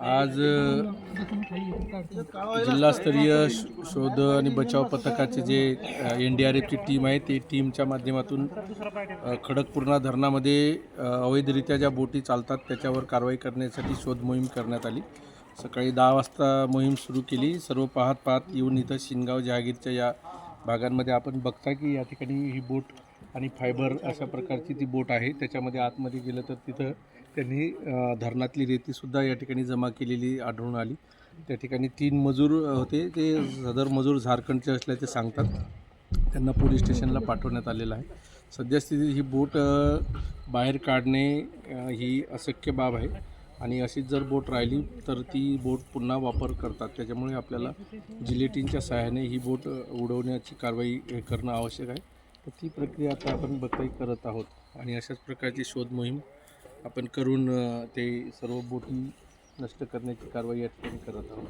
आज जिल्हास्तरीय श- शोध आणि बचाव पथकाचे जे एन डी आर एफची टीम आहे ती टीमच्या माध्यमातून खडकपूर्णा धरणामध्ये अवैधरित्या ज्या बोटी चालतात त्याच्यावर कारवाई करण्यासाठी शोध मोहीम करण्यात आली. सकाळी दहा वाजता मोहीम सुरू केली. सर्व पाहत पाहत येऊन इथं शिनगाव जहागीरच्या या भागांमध्ये आपण बघता की या ठिकाणी ही बोट आणि फायबर अशा प्रकारची ती बोट आहे. त्याच्यामध्ये आतमध्ये गेलं तर तिथं त्यांनी धरणातली रेतीसुद्धा या ठिकाणी जमा केलेली आढळून आली. त्या ठिकाणी तीन मजूर होते. ते सदर मजूर झारखंडचे असल्याचे सांगतात. त्यांना पोलीस स्टेशनला पाठवण्यात आलेलं आहे. सद्यस्थितीत ही बोट बाहेर काढणे ही अशक्य बाब आहे. आणि अशीच जर बोट राहिली तर ती बोट पुन्हा वापर करतात. त्याच्यामुळे आपल्याला जिलेटिनच्या सहाय्याने ही बोट उडवण्याची कारवाई करणं आवश्यक आहे. तर ती प्रक्रिया आता आपण बघताही करत आहोत. आणि अशाच प्रकारची शोध मोहीम आपण करून ते सर्व बोटी नष्ट करण्याची कारवाई या ठिकाणी करत आहोत.